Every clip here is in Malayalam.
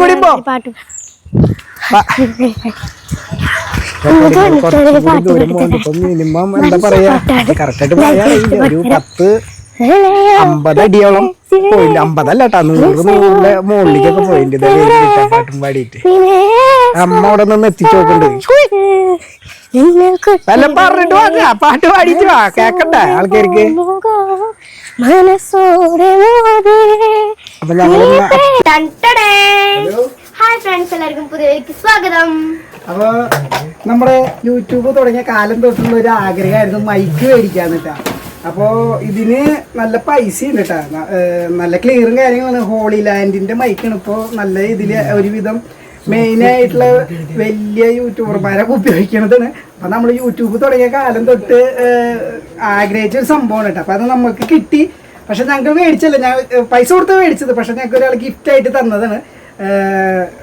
കൂടി പോ. പാട്ട്. എന്താ പറയാ? കറക്റ്റായിട്ട് പറയാ. ഒരു പത്ത് അമ്പത് അടിയോളം പോയില്ല അമ്പതല്ല കേട്ടാ നൂറ് നൂറിലെ മുകളിലേക്കൊക്കെ പോയിട്ടുണ്ട് പാട്ടും പാടിയിട്ട്. അമ്മ അവിടെ നിന്ന് എത്തിച്ചു നോക്കണ്ട്. വല്ല പറഞ്ഞിട്ട് വാ പാട്ട് പാടിയിട്ട് വാ കേക്കട്ടെ ആൾക്കാർക്ക്. മനസ്സോടെ അപ്പൊ ഞങ്ങൾ ഹായ് ഫ്രണ്ട്സ് എല്ലാവർക്കും പുതിയതിലേക്ക് സ്വാഗതം. അപ്പൊ നമ്മുടെ യൂട്യൂബ് തുടങ്ങിയ കാലം തൊട്ടുള്ള ഒരു ആഗ്രഹമായിരുന്നു മൈക്ക് മേടിക്കാന്ന് കേട്ടാ. അപ്പോ ഇതിന് നല്ല പൈസ ഉണ്ട് കേട്ടാ നല്ല ക്ലിയറും കാര്യങ്ങളാണ്. ഹോളി ലാൻഡിന്റെ മൈക്കാണ്. ഇപ്പോ നല്ല ഇതിൽ ഒരുവിധം മെയിൻ ആയിട്ടുള്ള വലിയ യൂട്യൂബർമാരൊക്കെ ഉപയോഗിക്കണതാണ്. അപ്പൊ നമ്മൾ യൂട്യൂബ് തുടങ്ങിയ കാലം തൊട്ട് ആഗ്രഹിച്ച ഒരു സംഭവമാണ് കേട്ടോ അപ്പൊ അത് നമുക്ക് കിട്ടി. പക്ഷെ ഞങ്ങൾ മേടിച്ചല്ല. ഞാൻ പൈസ കൊടുത്ത് മേടിച്ചത്. പക്ഷെ ഞങ്ങൾക്ക് ഒരാൾ ഗിഫ്റ്റ് ആയിട്ട് തന്നതാണ്.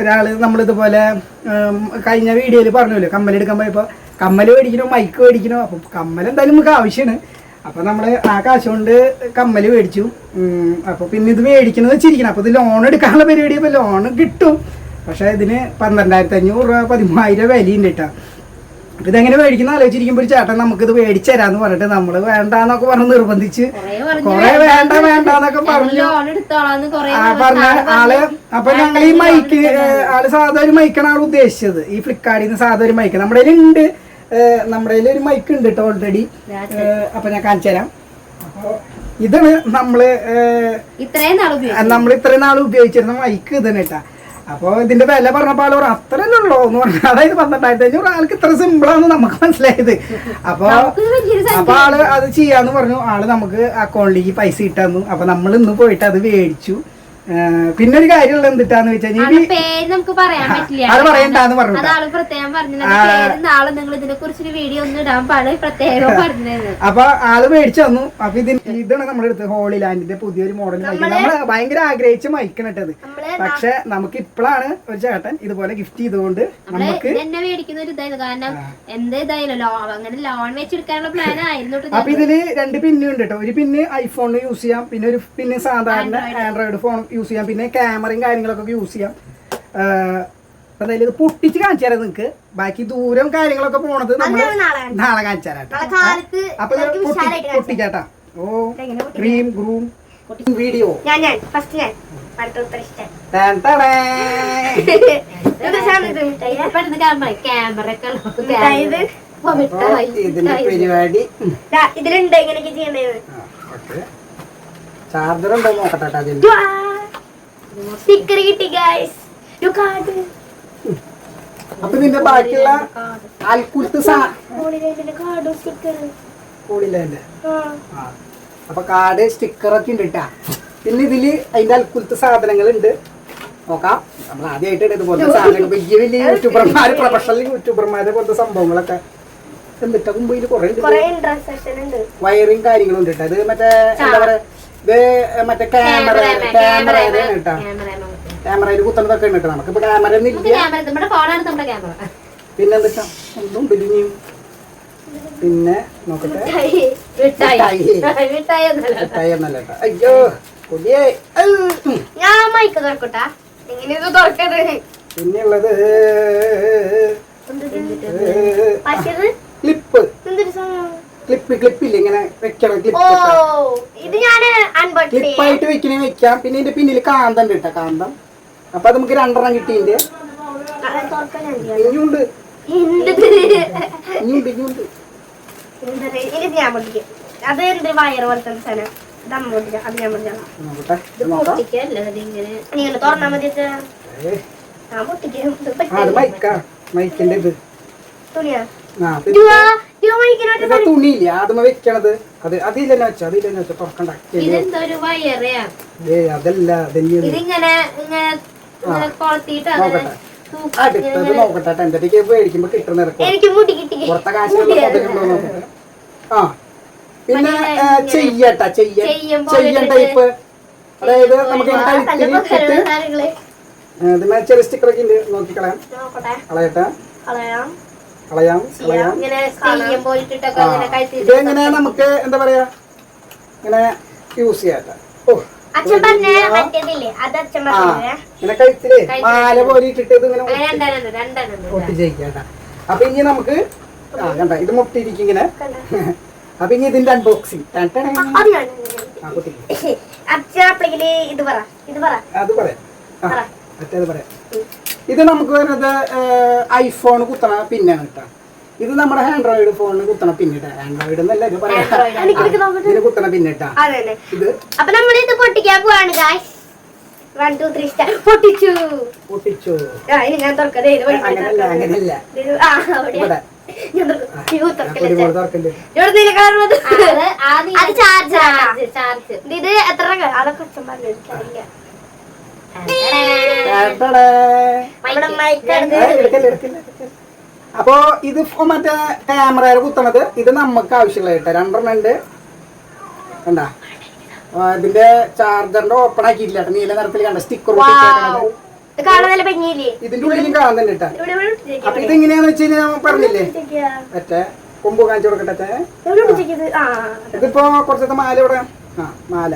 ഒരാൾ നമ്മളിതുപോലെ കഴിഞ്ഞ വീഡിയോയിൽ പറഞ്ഞല്ലോ. കമ്മൽ എടുക്കാൻ പോയപ്പോൾ കമ്മൽ മേടിക്കണോ? മൈക്ക് മേടിക്കണോ? അപ്പം കമ്മൽ എന്തായാലും നമുക്ക് ആവശ്യമാണ് അപ്പം നമ്മൾ ആ കാശ് കൊണ്ട് കമ്മൽ മേടിച്ചു. അപ്പോൾ പിന്നെ ഇത് മേടിക്കണമെന്ന് വെച്ചിരിക്കണം. അപ്പോൾ ഇത് ലോൺ എടുക്കാനുള്ള പരിപാടി. അപ്പോൾ ലോൺ കിട്ടും. പക്ഷേ ഇതിന് പന്ത്രണ്ടായിരത്തി അഞ്ഞൂറ് രൂപ പതിമൂവായിരം വിലയുണ്ട് കേട്ടോ ഇതെങ്ങനെ മേടിക്കുന്ന? ആലോചിച്ചിരിക്കുമ്പോൾ ഒരു ചേട്ടൻ ഇത് മേടിച്ചു തരാന്ന് പറഞ്ഞിട്ട് നമ്മൾ വേണ്ടാന്നൊക്കെ പറഞ്ഞ് നിർബന്ധിച്ച് കൊറേ വേണ്ട വേണ്ടാന്നൊക്കെ പറഞ്ഞു. പറഞ്ഞ ആൾ അപ്പൊ ഞങ്ങൾ ഈ മൈക്ക് ആൾ സാധാരണ ഒരു മൈക്കാണ് ആൾ ഉദ്ദേശിച്ചത്. ഈ ഫ്ലിപ്കാർട്ടിൽ നിന്ന് സാധാ ഒരു മൈക്ക്. നമ്മുടെ ഉണ്ട് നമ്മുടെ ഒരു മൈക്ക് ഉണ്ട് കേട്ടോ ഓൾറെഡി അപ്പൊ ഞാൻ കാണിച്ചു തരാം. അപ്പൊ ഇതാണ് നമ്മൾ നമ്മൾ ഇത്രയും നാൾ ഉപയോഗിച്ചിരുന്ന മൈക്ക് ഇതന്നെ കേട്ടാ അപ്പൊ ഇതിന്റെ വില പറഞ്ഞപ്പോൾ അവർ അത്രയല്ലേ ഉള്ളൂ എന്ന് പറഞ്ഞാൽ അതായത് പന്ത്രണ്ടായിരത്തി അഞ്ഞൂറ് ആൾക്ക് ഇത്ര സിമ്പിൾ ആണ് നമുക്ക് മനസ്സിലായത്. അപ്പൊ ഇത് വലിയൊരു അപ്പൊ ആൾ അത് ചെയ്യാന്ന് പറഞ്ഞു. ആൾ നമുക്ക് അക്കൗണ്ടിലേക്ക് പൈസ ഇട്ടു അപ്പൊ നമ്മൾ ഇന്ന് പോയിട്ട് അത് മേടിച്ചു. പിന്നെ ഒരു കാര്യമുള്ള എന്തിട്ടാന്ന് വെച്ചാൽ നമുക്ക് പറയാൻ പറ്റില്ല. അത് പറയണ്ടാന്ന് പറഞ്ഞു പ്രത്യേകം പറഞ്ഞു നാളെ നിങ്ങൾ ഇതിനെ കുറിച്ചൊരു വീഡിയോ ഒന്നും ഇടാൻ പാടില്ല. പ്രത്യേകം പറഞ്ഞത് അപ്പൊ ആൾ മേടിച്ചു തന്നു. അപ്പൊ ഇതിന് ഇതാണ് നമ്മുടെ അടുത്ത് ഹോളി ലാൻഡിന്റെ പുതിയൊരു മോഡൽ നമ്മൾ ഭയങ്കര ആഗ്രഹിച്ച് മയക്കണിട്ടത് പക്ഷെ നമുക്ക് ഇപ്പോഴാണ് ഒരു ചേട്ടൻ ഇതുപോലെ ഗിഫ്റ്റ് ചെയ്തുകൊണ്ട് നമുക്ക് എന്നെ മേടിക്കുന്ന ഒരു ഇതായിരുന്നു. കാരണം എന്ത് ഇതായാലും അങ്ങനെ ലോൺ വെച്ചെടുക്കാനുള്ള പ്ലാൻ ആയിരുന്നു അപ്പൊ ഇതിൽ രണ്ട് പിന്നുണ്ട് കേട്ടോ. ഒരു പിന്ന് ഐഫോണിൽ യൂസ് ചെയ്യാം. പിന്നെ ഒരു പിന്നെ സാധാരണ ആൻഡ്രോയിഡ് ഫോൺ യൂസ് ചെയ്യാം. പിന്നെ ക്യാമറയും കാര്യങ്ങളൊക്കെ യൂസ് ചെയ്യാം. അപ്പൊ എന്തായാലും ഇത് പൊട്ടിച്ച് കാണിച്ചു തരാം നിങ്ങക്ക്. ബാക്കി ദൂരം കാര്യങ്ങളൊക്കെ പോണത് നമ്മൾ നാളെ കാണിച്ചു തരാം അപ്പൊ പൊട്ടിക്കാട്ടാ ഓ ക്രീം ഗ്രൂം വീഡിയോ ഞാൻ ഞാൻ ഫസ്റ്റ് ഞാൻ. അടുത്ത ഉത്തരം ഇഷ്ടം. പെട്ടെന്ന് ക്യാമറ ഇതിന്റെ പരിപാടി. ഇതിലുണ്ട്. ഇങ്ങനെയൊക്കെ ചെയ്യണ്ടത്. ചാർജർ ഉണ്ടോ നോക്കട്ടെ കേട്ടോ അതിന്. സ്റ്റിക്കർ കിട്ടി ഗൈസ് കാർഡ്. അപ്പൊ നിന്റെ ബാക്കിയുള്ള അൽക്കുലത്ത് കാർഡും. സ്റ്റിക്കറും കൂടില്ലേ അപ്പൊ കാർഡ് സ്റ്റിക്കർ ഒക്കെ ഉണ്ട് കേട്ടാ പിന്നെ ഇതിൽ അതിന്റെ അൽക്കുലത്തെ സാധനങ്ങൾ ഉണ്ട് നോക്കാം. നമ്മൾ ആദ്യമായിട്ട് ഇതുപോലത്തെ സാധനങ്ങൾ. വലിയ വലിയ യൂട്യൂബർമാര് പ്രൊഫഷണൽ യൂട്യൂബർമാരെ പോലത്തെ സംഭവങ്ങളൊക്കെ എന്നിട്ട് ഇതിൽ കുറെ വയറിങ് കാര്യങ്ങളും ഉണ്ട്. കേട്ടോ ഇത് മറ്റേ എന്താ പറയാ ഇത് മറ്റേ ക്യാമറ ക്യാമറ കേട്ടാ ക്യാമറയിൽ കുത്തുന്നതൊക്കെ ഉണ്ട് നമുക്ക്. ക്യാമറ ഒന്നും ഇല്ല. പിന്നെന്താ ഒന്നും പിന്നെ നോക്കട്ടെ. മിഠായി. അയ്യോ കൊടിയേ. ഞാൻ മൈക്ക് തുറക്കട്ടാ. ഇത് പിന്നെയുള്ളത്. ക്ലിപ്പ് എന്തൊരു സാധനം ക്ലിപ്പ് ഇല്ല? ഇങ്ങനെ വെക്കണം ഓ ക്ലിപ്പ് ഇത് ഞാൻ അൺബോക്സ് ചെയ്യാം. ക്ലിപ്പായിട്ട് വെക്കണേ വെക്കാം. പിന്നെ ഇതിന്റെ പിന്നിൽ കാന്തം ഉണ്ട് കേട്ടോ കാന്തം. അപ്പൊ അത് നമുക്ക് രണ്ടെണ്ണം കിട്ടിയിന്റെ. ഇനിയുണ്ട്. എന്ത് ഇനിയുണ്ട് ഇനിയുണ്ട്. അത് എന്റെ വയറ് പോലത്തെ സാധനം. ഇത് അമ്മ പൊട്ടിക്കാം. അത് ഞാൻ നിങ്ങൾ തുറന്നാ മതി ഞാൻ പൊട്ടിക്കാം. തുണിയാ? തുണിയില്ല ആദ്യമ വെക്കണത്. അത് അതിൽ തന്നെ വെച്ചോ അതിൽ തന്നെ വെച്ചോ തുറക്കണ്ട. ഇതെന്തോ ഒരു വയറയാ ഏ അതല്ല അതന്നെയാണ് ഇതിങ്ങനെ ഇങ്ങനെ ഇങ്ങനെ കൊളത്തിയിട്ട് അങ്ങനെ നോക്കട്ടെ. തൂക്കി അടുത്തത് നോക്കട്ടെ ടെന്റേക്ക് മേടിക്കുമ്പോ കിട്ടുന്ന ഇറക്കും എനിക്ക് മുടി കിട്ടി. പുറത്തെ കാശുള്ള ആ. പിന്നെ ചെയ്യട്ട ചെയ്യ ചെയ്യുമ്പോ ചെയ്യൻ ടൈപ്പ്. അതായത് നമുക്ക് ഇതിന് ചെറിയ സ്റ്റിക്കറൊക്കെ ഉണ്ട് നോക്കിക്കളയാം. കളയട്ടെ. കളയാം കളയാം. ഇതെങ്ങനെ നമുക്ക് എന്താ പറയാ? ഇങ്ങനെ യൂസ് ചെയ്യാട്ട ഓ ഇങ്ങനെ കഴുത്തിൽ മാല പോലെ ഇട്ടിട്ട് ഇങ്ങനെ ഒട്ടിച്ചേക്കണ്ട അപ്പൊ ഇനി നമുക്ക് ആ കണ്ട ഇത് മുട്ടിയിരിക്കും ഇങ്ങനെ. അപ്പൊ ഇനി ഇതിന്റെ അൺബോക്സിങ് അത് പറയാം. മറ്റേത് പറയാം. ഇത് നമുക്ക് വരുന്നത് ഐഫോൺ കുത്തണ പിന്നാണ് കേട്ടോ. ഇത് നമ്മുടെ ആൻഡ്രോയിഡ് ഫോണിന് കുത്തണ പിന്നിട്ട. ആൻഡ്രോയിഡ് എന്നല്ല ഇത് പറയാം. ഇതിന് കുത്തണ പിന്നിട്ടാ. ഇത് അപ്പൊ നമ്മൾ ഇത് പൊട്ടിക്കാൻ പോവാണ് guys one two three start പൊട്ടിച്ചു. പൊട്ടിച്ചു. ആ ഇനി ഞാൻ തുറക്കതേ ഇത് അങ്ങനല്ല അങ്ങനല്ല. ഇവിടെ. ഇത് എത്ര? അതൊക്കെ അപ്പോ ഇത് മറ്റേ ക്യാമറയിൽ കുത്തണത് ഇത് നമുക്ക് ആവശ്യമുള്ള കേട്ടോ. രണ്ടെണ്ണം ഉണ്ട്. കണ്ടാ? ഇതിന്റെ ചാർജറിന്റെ ഓപ്പൺ ആക്കിയിട്ടില്ല നീല നിറത്തിൽ കണ്ട സ്റ്റിക്കർ ഇത് ഇതിന്റെ ഉള്ളിലും കാണുന്നുണ്ട് കേട്ടാ. ഇവിടെ ഇവിടെ എങ്ങനെയാന്ന് അപ്പൊ വെച്ച് കഴിഞ്ഞാൽ ഞാൻ പറഞ്ഞില്ലേ. മറ്റേ കൊമ്പ് കാണിച്ചു കൊടുക്കട്ടെ ഇതിപ്പോ കുറച്ചത്തെ മാല ഇവിടെ. ആ മാല.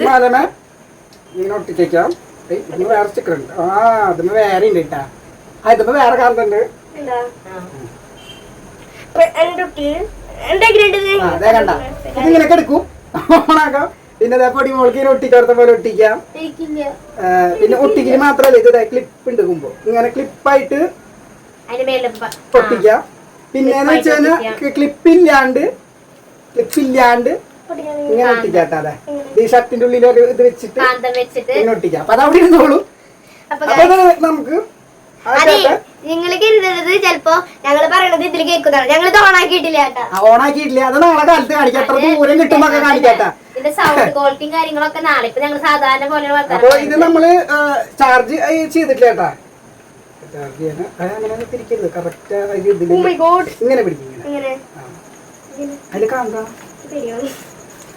മാലമേ ഇങ്ങനെ ഒട്ടിച്ചേക്കാം. ഏയ്, ഇതിന് വേറെ സ്റ്റിക്കർ ഉണ്ട്. ആ ഇതിന് വേറെ ഉണ്ട് കേട്ടാ. ആ ഇതിന് വേറെ കണ്ട. ഇതിങ്ങനെ എടുക്കും ഓണാക്കാം. പിന്നെ അതേ പൊടി മോൾക്ക് ഇങ്ങനെ ഒട്ടിച്ചോടത്ത പോലെ ഒട്ടിക്കാം. പിന്നെ ഒട്ടിക്കൽ മാത്രല്ല ഇത് ക്ലിപ്പ് ഉണ്ട് കുമ്പോ. ഇങ്ങനെ ക്ലിപ്പായിട്ട് മേലെ പിന്നെ എന്ന് വെച്ച് കഴിഞ്ഞാൽ ക്ലിപ്പ് ഇല്ലാണ്ട് ക്ലിപ്പ് ഇല്ലാണ്ട് ഇങ്ങനെ ഒട്ടിക്കാട്ടാ അതെ ഈ ഷർട്ടിന്റെ ഉള്ളിൽ ഒരു ഇത് വെച്ചിട്ട് ഇങ്ങനെ ഒട്ടിക്കാം. അപ്പൊ അത് അവിടെ ഇരുന്നോളൂ. അപ്പൊ നമുക്ക് ആ അതെ ചേട്ടൻ നിങ്ങൾ കരുതരുത് ചെലപ്പോ ഞങ്ങൾ പറയണത് ഇതിൽ കേൾക്കുന്നതാണ്. ഞങ്ങൾ ഇത് ഓണാക്കിയിട്ടില്ല ഓണാക്കിയിട്ടില്ല അത് നാളെ കാലത്ത് കാണിക്കാം. എത്ര ദൂരം കിട്ടുമ്പൊക്കെ കാണിക്കാട്ടാ ഇതിന്റെ സൗണ്ട് ക്വാളിറ്റിയും കാര്യങ്ങളൊക്കെ നാളെ ഇപ്പൊ ഞങ്ങൾ സാധാരണ പോലെ അപ്പൊ ഇത് നമ്മൾ ചാർജ് ചെയ്തിട്ടില്ല കേട്ടാ. അങ്ങനെ തിരിക്കരുത്. കറക്റ്റ് ഇതിൽ Oh. ഇങ്ങനെ പിടിക്കും ഇങ്ങനെ. കാന്താ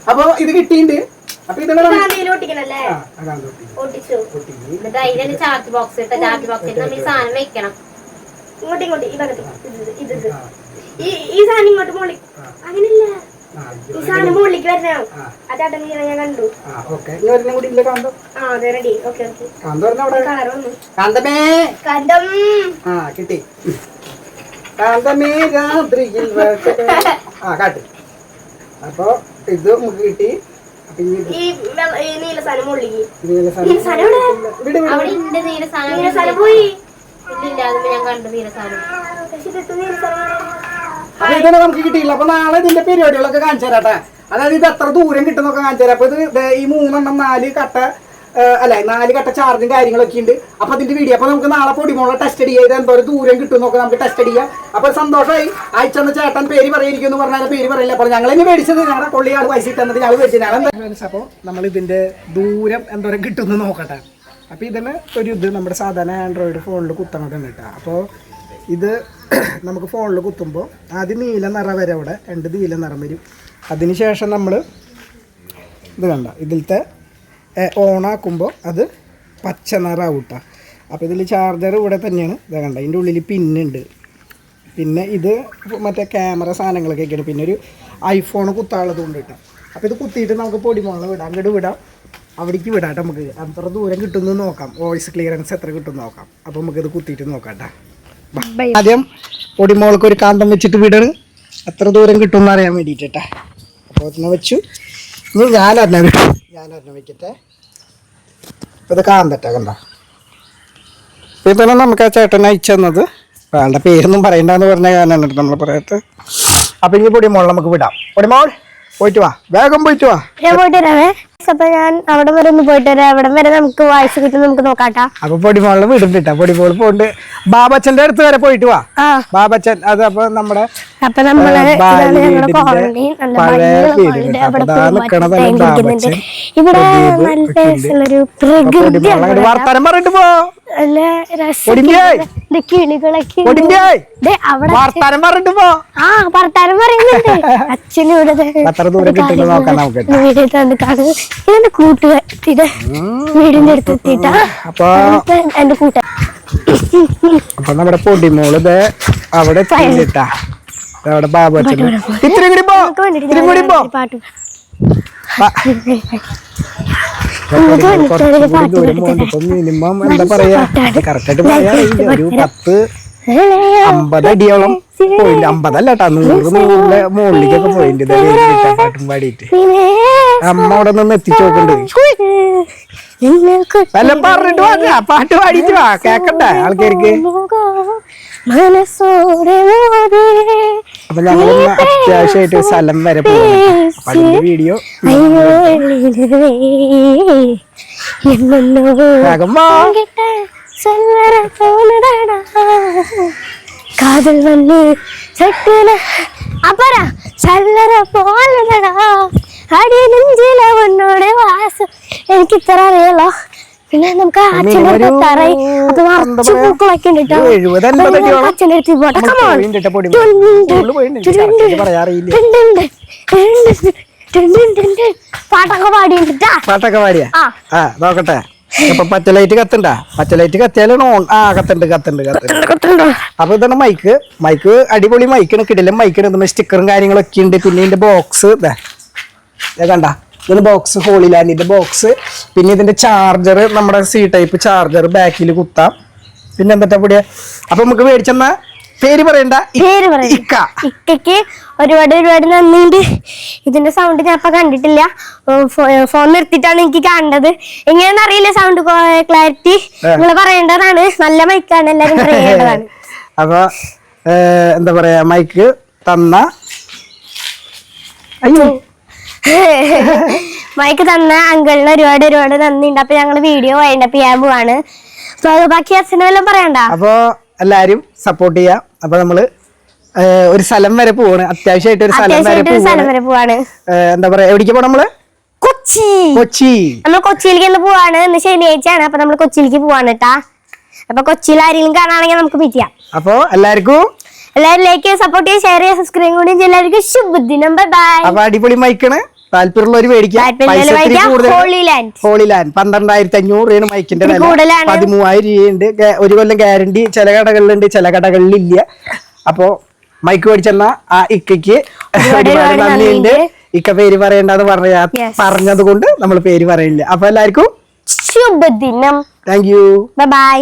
അപ്പൊ ഇത് കിട്ടിയിട്ടുണ്ട്. അപ്പൊ അതിന്റെ ചാർജ് ബോക്സ് ചാർജ് ബോക്സിൽ നമ്മൾ ഈ സാധനം വെക്കണം. ഇങ്ങോട്ട് ഇങ്ങോട്ട്. ഈ ഇത് ഇത്, ഇത്. ഇത് ഈ സാധനം ഇങ്ങോട്ട് മോളി. അങ്ങനെയല്ല. ഈ സാധനം മുകളിലേക്ക് വരണം ആ. ചേട്ടൻ ഞാൻ കണ്ടു. ആ ഓക്കെ. ഇനി കൂടി ഇല്ല കാന്തം? ആ അതെ റെഡി ഓക്കെ ഓക്കെ. കാന്ത പറഞ്ഞ അവിടെ. കാന്തമേ. കണ്ടം ആ കിട്ടി. കാന്തമേ രാത്രിയിൽ വേട്ട- ആ കാട്ടി. അപ്പൊ ഇത് നമുക്ക് കിട്ടി. നീല സാധനം പോയി. ഞാൻ കണ്ടു നീല സാധനം. പക്ഷെ ഇത് നീല സാധനം എവിടെ? അപ്പൊ ഇതാണ് നമുക്ക് കിട്ടിയില്ല അപ്പൊ നാളെ ഇതിന്റെ പരിപാടികളൊക്കെ കാണിച്ചു തരാട്ടെ അതായത് ഇത് എത്ര ദൂരം കിട്ടുന്നൊക്കെ കാണിച്ചു തരാം. അപ്പൊ ഇത് ഈ മൂന്നെണ്ണം നാല് കട്ട അല്ല നാല് കട്ട ചാർജും കാര്യങ്ങളൊക്കെ ഉണ്ട്. അപ്പൊ അതിന്റെ വീഡിയോ അപ്പൊ നമുക്ക് നാളെ പൊടിമോളെ ടെസ്റ്റ് ചെയ്ത് എന്തോ ദൂരം കിട്ടും നമുക്ക് ടെസ്റ്റ് ചെയ്യാം. അപ്പൊ സന്തോഷമായി. അയച്ചെന്ന ചേട്ടൻ പേര് പറയായിരിക്കും എന്ന് പറഞ്ഞാൽ പേര് പറയില്ല. അപ്പൊ ഞങ്ങൾ ഇനി മേടിച്ചത് ഞങ്ങളുടെ കൊള്ളിയാൾ പൈസ ഇട്ടെന്നത് ഞങ്ങൾ മേടിച്ചത്. ഞങ്ങൾ നമ്മൾ ഇതിന്റെ ദൂരം എന്തോരം കിട്ടുമെന്ന് നോക്കട്ടെ. അപ്പൊ ഇതിന് ഒരു ഇത് നമ്മുടെ സാധാരണ ആൻഡ്രോയിഡ് ഫോണിൽ കുത്തണതാണ് കേട്ടോ. അപ്പോൾ ഇത് നമുക്ക് ഫോണിൽ കുത്തുമ്പോൾ ആദ്യം നീല നിറ വരെ അവിടെ രണ്ട് നീല നിറം വരും. അതിന് ശേഷം നമ്മൾ ഇത് കണ്ട ഇതിലത്തെ ഓണാക്കുമ്പോൾ അത് പച്ച നിറാവൂട്ട. കേട്ടോ അപ്പോൾ ഇതിൽ ചാർജർ ഇവിടെ തന്നെയാണ് ഇത് കണ്ട ഇതിന്റെ ഉള്ളിൽ പിന്നുണ്ട് പിന്നെ ഇത് മറ്റേ ക്യാമറ സാധനങ്ങളൊക്കെ ഒക്കെയാണ് പിന്നെ ഒരു ഐഫോൺ കുത്താനുള്ളത് കൊണ്ട് കിട്ടാം അപ്പോൾ ഇത് കുത്തിയിട്ട് നമുക്ക് പൊടിമോളം വിടാം അങ്ങോട്ട് വിടാം. അവിടേക്ക് വിടാം നമുക്ക്. അത്ര ദൂരം കിട്ടുമെന്ന് നോക്കാം. വോയിസ് ക്ലിയറൻസ് എത്ര കിട്ടും നോക്കാം. അപ്പോൾ നമുക്കിത് കുത്തിയിട്ട് നോക്കാം ട്ടാ. ആദ്യം പൊടിമോൾക്ക് ഒരു കാന്തം വെച്ചിട്ട് വിടണ്. എത്ര ദൂരം കിട്ടും എന്ന് അറിയാൻ വേണ്ടിയിട്ടാ അപ്പോൾ അതിനെ വെച്ചു. ഇനി ഞാനറിഞ്ഞ വിട്ടു ഞാനറിഞ്ഞ വെക്കട്ടെ. ഇത് കാന്തട്ട കണ്ട? ഇപ്പം നമുക്ക് ആ ചേട്ടൻ അയച്ചു തന്നത്. അയാളുടെ പേരൊന്നും പറയണ്ടെന്ന് പറഞ്ഞ കാരണമാണ് നമ്മൾ പറയാത്ത അപ്പം ഇനി പൊടിമോൾ നമുക്ക് വിടാം. പൊടിമോൾ പോയിട്ട് വാ. വേഗം പോയിട്ട് വാ. അപ്പൊ ഞാൻ അവിടെ വരെ ഒന്ന് പോയിട്ട് വരാം. അവിടെ വരെ നമുക്ക് വായിച്ച് കിട്ടും. നമുക്ക് നോക്കാട്ടാ. അപ്പൊ പൊടിമോളിൽ വിടുന്നിട്ട പൊടിമോൾ പോണ്ട്. ബാബച്ചന്റെ അടുത്ത് വരെ പോയിട്ട് വാ. ബാബച്ചൻ അത് അപ്പൊ നമ്മുടെ അപ്പൊ നമ്മളെ ഇവിടെ നല്ല. രസമുള്ളൊരു പ്രകൃതി വർത്താനം പറഞ്ഞിട്ട് പോ. കിളികളൊക്കെ വർത്താനം പറഞ്ഞിട്ട് പോ. ആ വർത്താനം പറയുന്നുണ്ട്. അച്ഛനും ഇവിടെ. വീട്ടിൽ തന്ന് കാണുന്നത് ഇതെന്റെ കൂട്ടുകാരിയുടെ വീടിന്റെ അടുത്ത് എത്തിയിട്ടാ. അപ്പൊ. എന്റെ നമ്മുടെ പൊടിമോൾ ഇത് അവിടെ എത്തിയിട്ടാ. അവിടെ ബാബു അച്ഛൻ. ഇത്രയും കൂടി പോ. ഇത്രയും കൂടി പോ. പാട്ട് വാ. മിനിമം എന്താ പറയാ? കറക്റ്റ് ആയിട്ട് പറയാ. ഒരു പത്ത് അമ്പത് അടിയോളം പോയിന്റ് അമ്പതല്ല കേട്ടാ നൂറ് മുകളിലേക്കൊക്കെ പോയിന്റ് കഴിഞ്ഞിട്ട് പാട്ടും പാടിയിട്ട്. അമ്മ അവിടെ നിന്ന് എത്തിച്ചു നോക്കണ്ട് വല്ല പറഞ്ഞിട്ട് വാ പാട്ട് പാടിയിട്ട് വാ കേക്കണ്ടേ ആൾക്കാർക്ക് മനസ്സോടെ അപ്പൊ ഞങ്ങളൊന്ന് അത്യാവശ്യമായിട്ട് ഒരു സ്ഥലം വരെ പോകും അപ്പൊ അതിന്റെ വീഡിയോ എന്നോ വേഗം വാ கிட்ட சொல்லற தோணுதாடா காதல் வந்து சட்டுன அப்புறம் சொல்லற போலடா കടിയിലഞ്ചിലവണ്ണോടെ വാസം. എനിക്ക് ഇത്ര അറിയാലോ പിന്നെ നമുക്ക് അച്ഛന്റെ തറയി അത് നിറച്ച് പൂക്കളൊക്കെ ഉണ്ട്. കേട്ടോ. ആ. നോക്കട്ടെ. പച്ച ലൈറ്റ് കത്തണ്ട? പച്ച ലൈറ്റ് കത്തിയാലാണ് ഓൺ. ആ കത്തണ്ട് കത്തണ്ട് അപ്പൊ ഇതാണ് മൈക്ക് മൈക്ക് അടിപൊളി മൈക്കാണ് കിടിലം മൈക്കാണ് സ്റ്റിക്കറും കാര്യങ്ങളൊക്കെ ഉണ്ട്. പിന്നെ ബോക്സ് ഇതാ കണ്ട ഇതൊരു ബോക്സ് ഹോളിലാൻഡിന്റെ ബോക്സ് പിന്നെ ഇതിന്റെ ചാർജർ നമ്മുടെ സി ടൈപ്പ് ചാർജർ ബാക്കിൽ കുത്താം. പിന്നെ എന്താ പൊടിയ? അപ്പൊ നമുക്ക് മേടിച്ചെന്ന പേര് പറയണ്ട. പേര്. ഇക്ക. ഇക്കയ്ക്ക് ഒരുപാട് ഒരുപാട് നന്ദിയുണ്ട്. ഇതിന്റെ സൗണ്ട് ഞാൻ ഇപ്പൊ കണ്ടിട്ടില്ല. ഫോൺ നിർത്തിട്ടാണ് എനിക്ക് കണ്ടത്. എങ്ങനെയാണെന്ന് അറിയില്ല സൗണ്ട് ക്ലാരിറ്റി നിങ്ങൾ പറയേണ്ടതാണ്. നല്ല മൈക്കാണ് എല്ലാരും പറയേണ്ടതാണ് അപ്പൊ എന്താ പറയാ മൈക്ക് തന്ന. അയ്യോ. മൈക്ക് തന്ന അങ്കിളിന് ഒരുപാട് ഒരുപാട് നന്ദിണ്ട് അപ്പൊ ഞങ്ങൾ വീഡിയോ വൈൻഡപ്പ് ചെയ്യാൻ പോവാണ്. ബാക്കി അച്ഛനും പറയണ്ട? അപ്പൊ എല്ലാരും സപ്പോർട്ട് ചെയ്യാം. അപ്പൊ നമ്മൾ ഒരു സ്ഥലം വരെ പോവാണ്. അത്യാവശ്യമായിട്ട് ഒരു സ്ഥലം വരെ പോവാണ്. എന്താ പറയാ എവിടേക്ക് പോണം നമ്മൾ? കൊച്ചി. കൊച്ചി. നമ്മൾ കൊച്ചിയിലേക്ക് ഇന്ന് പോവാണ്. ഇന്ന് ശനിയാഴ്ചയാണ്. അപ്പൊ നമ്മൾ കൊച്ചിയിലേക്ക് പോവാണ് കേട്ടാ അപ്പൊ കൊച്ചിയിൽ ആരെങ്കിലും കാണാണെങ്കിൽ നമുക്ക് മീറ്റ് ചെയ്യാം. അപ്പൊ എല്ലാവർക്കും? എല്ലാവരും ലൈക്ക് സപ്പോർട്ട് ചെയ്യുക ഷെയർ ചെയ്യുക സബ്സ്ക്രൈബ് കൂടി. എല്ലാവർക്കും ശുഭദിനം. ബൈ ബൈ അപ്പൊ അടിപൊളി മൈക്കാണ് താല്പര്യമുള്ളവർ മേടിക്കാം. പൈസ ഇത്തിരി കൂടുതൽ. ഹോളി ലാൻഡ് ഹോളി ലാൻഡ് പന്ത്രണ്ടായിരത്തി അഞ്ഞൂറ് രൂപയാണ് മൈക്കിന്റെ വില. പതിമൂവായിരം രൂപയുണ്ട്. ഒരു കൊല്ലം ഗ്യാരണ്ടി ചില കടകളിലുണ്ട് ചില കടകളിലില്ല. അപ്പോ മൈക്ക് മേടിച്ചെന്ന ആ ഇക്കയ്ക്ക് ഒരുപാട് നന്ദിയുണ്ട്. ഇക്ക പേര് പറയണ്ടെന്ന് പറയാ പറഞ്ഞത് കൊണ്ട് നമ്മൾ പേര് പറയില്ല. അപ്പൊ എല്ലാവർക്കും ശുഭദിനം. Thank you by